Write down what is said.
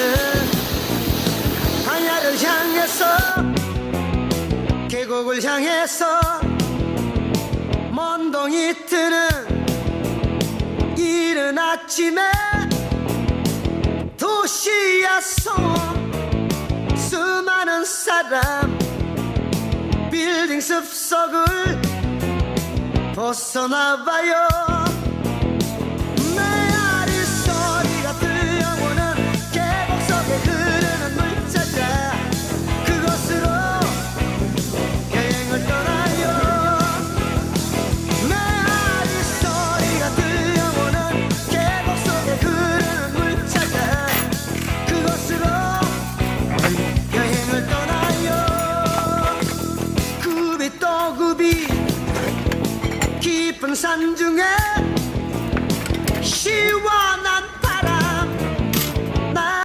나는 하늘을 향해서 계곡을 향해서 먼동이 트는 이른 아침에 도시에서 수많은 사람 빌딩 숲속을 벗어나봐요. 깊은 산 중에 시와